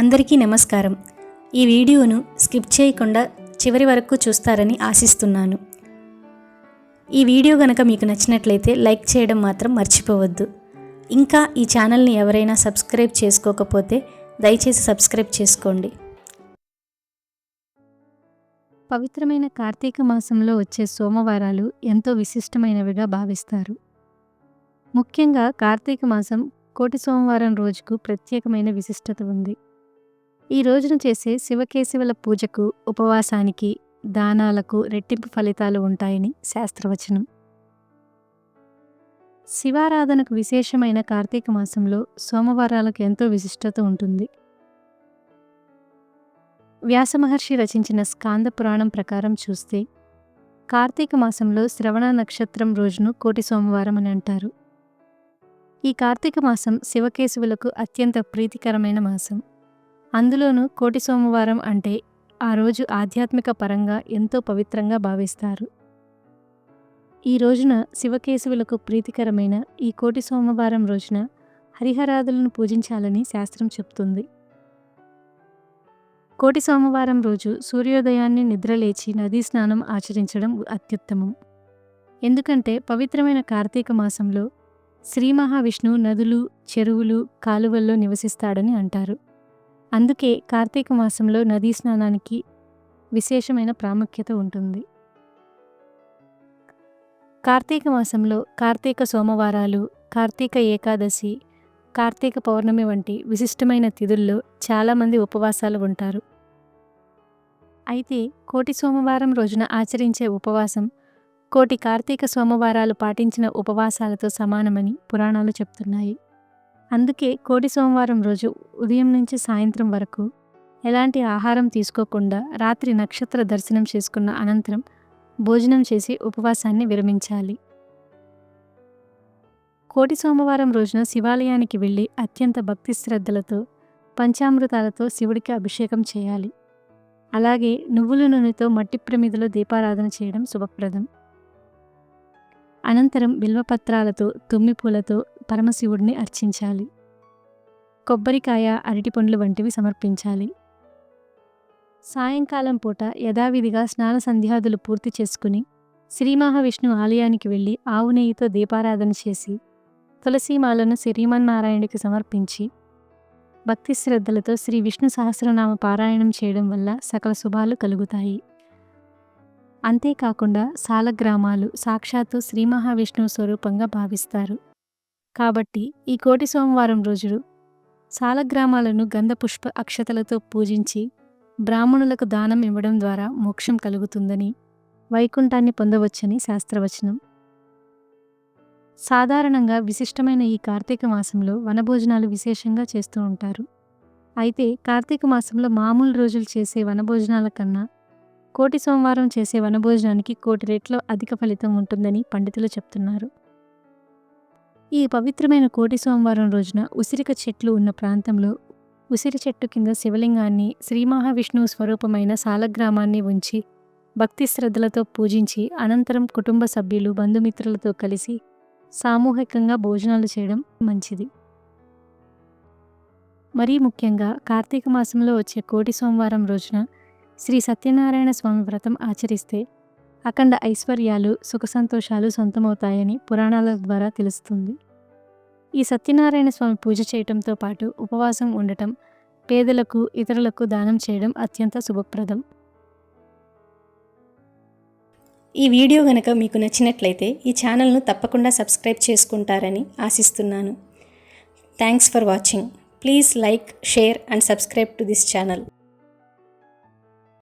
అందరికీ నమస్కారం. ఈ వీడియోను స్కిప్ చేయకుండా చివరి వరకు చూస్తారని ఆశిస్తున్నాను. ఈ వీడియో గనక మీకు నచ్చినట్లయితే లైక్ చేయడం మాత్రం మర్చిపోవద్దు. ఇంకా ఈ ఛానల్ని ఎవరైనా సబ్స్క్రైబ్ చేసుకోకపోతే దయచేసి సబ్స్క్రైబ్ చేసుకోండి. పవిత్రమైన కార్తీక మాసంలో వచ్చే సోమవారాలు ఎంతో విశిష్టమైనవిగా భావిస్తారు. ముఖ్యంగా కార్తీక మాసం కోటి సోమవారం రోజుకు ప్రత్యేకమైన విశిష్టత ఉంది. ఈ రోజున చేసే శివకేశవుల పూజకు ఉపవాసానికి దానాలకు రెట్టింపు ఫలితాలు ఉంటాయని శాస్త్రవచనం. శివారాధనకు విశేషమైన కార్తీక మాసంలో సోమవారాలకు ఎంతో విశిష్టత ఉంటుంది. వ్యాసమహర్షి రచించిన స్కాంద పురాణం ప్రకారం చూస్తే కార్తీక మాసంలో శ్రవణ నక్షత్రం రోజును కోటి సోమవారం అని అంటారు. ఈ కార్తీక మాసం శివకేశవులకు అత్యంత ప్రీతికరమైన మాసం. అందులోనూ కోటి సోమవారం అంటే ఆ రోజు ఆధ్యాత్మిక పరంగా ఎంతో పవిత్రంగా భావిస్తారు. ఈ రోజున శివకేశవులకు ప్రీతికరమైన ఈ కోటి సోమవారం రోజున హరిహరాదులను పూజించాలని శాస్త్రం చెప్తుంది. కోటి సోమవారం రోజు సూర్యోదయాన్ని నిద్రలేచి నదీ స్నానం ఆచరించడం అత్యుత్తమం. ఎందుకంటే పవిత్రమైన కార్తీక మాసంలో శ్రీ మహావిష్ణువు నదులు చెరువులు కాలువల్లో నివసిస్తాడని అంటారు. అందుకే కార్తీక మాసంలో నదీ స్నానానికి విశేషమైన ప్రాముఖ్యత ఉంటుంది. కార్తీక మాసంలో కార్తీక సోమవారాలు కార్తీక ఏకాదశి కార్తీక పౌర్ణమి వంటి విశిష్టమైన తిథుల్లో చాలామంది ఉపవాసాలు ఉంటారు. అయితే కోటి సోమవారం రోజున ఆచరించే ఉపవాసం కోటి కార్తీక సోమవారాలు పాటించిన ఉపవాసాలతో సమానమని పురాణాలు చెప్తున్నాయి. అందుకే కోటి సోమవారం రోజు ఉదయం నుంచి సాయంత్రం వరకు ఎలాంటి ఆహారం తీసుకోకుండా రాత్రి నక్షత్ర దర్శనం చేసుకున్న అనంతరం భోజనం చేసి ఉపవాసాన్ని విరమించాలి. కోటి సోమవారం రోజున శివాలయానికి వెళ్ళి అత్యంత భక్తి శ్రద్ధలతో పంచామృతాలతో శివుడికి అభిషేకం చేయాలి. అలాగే నువ్వుల నూనెతో మట్టి ప్రమిదలో దీపారాధన చేయడం శుభప్రదం. అనంతరం బిల్వపత్రాలతో తుమ్మి పూలతో పరమశివుడిని అర్చించాలి. కొబ్బరికాయ అరటిపండ్లు వంటివి సమర్పించాలి. సాయంకాలం పూట యథావిధిగా స్నాన సంధ్యాదులు పూర్తి చేసుకుని శ్రీ మహావిష్ణు ఆలయానికి వెళ్ళి ఆవు నెయ్యితో దీపారాధన చేసి తులసీమాలను శ్రీమన్నారాయణుడికి సమర్పించి భక్తి శ్రద్ధలతో శ్రీ విష్ణు సహస్రనామ పారాయణం చేయడం వల్ల సకల శుభాలు కలుగుతాయి. అంతేకాకుండా సాలగ్రామాలు సాక్షాత్తు శ్రీ మహావిష్ణువు స్వరూపంగా భావిస్తారు. కాబట్టి ఈ కోటి సోమవారం రోజుడు సాలగ్రామాలను గంధపుష్ప అక్షతలతో పూజించి బ్రాహ్మణులకు దానం ఇవ్వడం ద్వారా మోక్షం కలుగుతుందని వైకుంఠాన్ని పొందవచ్చని శాస్త్రవచనం. సాధారణంగా విశిష్టమైన ఈ కార్తీక మాసంలో వనభోజనాలు విశేషంగా చేస్తూ ఉంటారు. అయితే కార్తీక మాసంలో మామూలు రోజులు చేసే వనభోజనాల కన్నా కోటి సోమవారం చేసే వనభోజనానికి కోటి రెట్లో అధిక ఫలితం ఉంటుందని పండితులు చెప్తున్నారు. ఈ పవిత్రమైన కోటి సోమవారం రోజున ఉసిరిక చెట్లు ఉన్న ప్రాంతంలో ఉసిరి చెట్టు కింద శివలింగాన్ని శ్రీ మహావిష్ణువు స్వరూపమైన సాలగ్రామాన్ని ఉంచి భక్తి శ్రద్ధలతో పూజించి అనంతరం కుటుంబ సభ్యులు బంధుమిత్రులతో కలిసి సామూహికంగా భోజనాలు చేయడం మంచిది. మరీ ముఖ్యంగా కార్తీక మాసంలో వచ్చే కోటి సోమవారం రోజున శ్రీ సత్యనారాయణ స్వామి వ్రతం ఆచరిస్తే అఖండ ఐశ్వర్యాలు సుఖ సంతోషాలు సొంతమవుతాయని పురాణాల ద్వారా తెలుస్తుంది. ఈ సత్యనారాయణ స్వామి పూజ చేయటంతో పాటు ఉపవాసం ఉండటం పేదలకు ఇతరులకు దానం చేయడం అత్యంత శుభప్రదం. ఈ వీడియో గనక మీకు నచ్చినట్లయితే ఈ ఛానల్ను తప్పకుండా సబ్స్క్రైబ్ చేసుకుంటారని ఆశిస్తున్నాను. Thanks for watching please like share and subscribe to this channel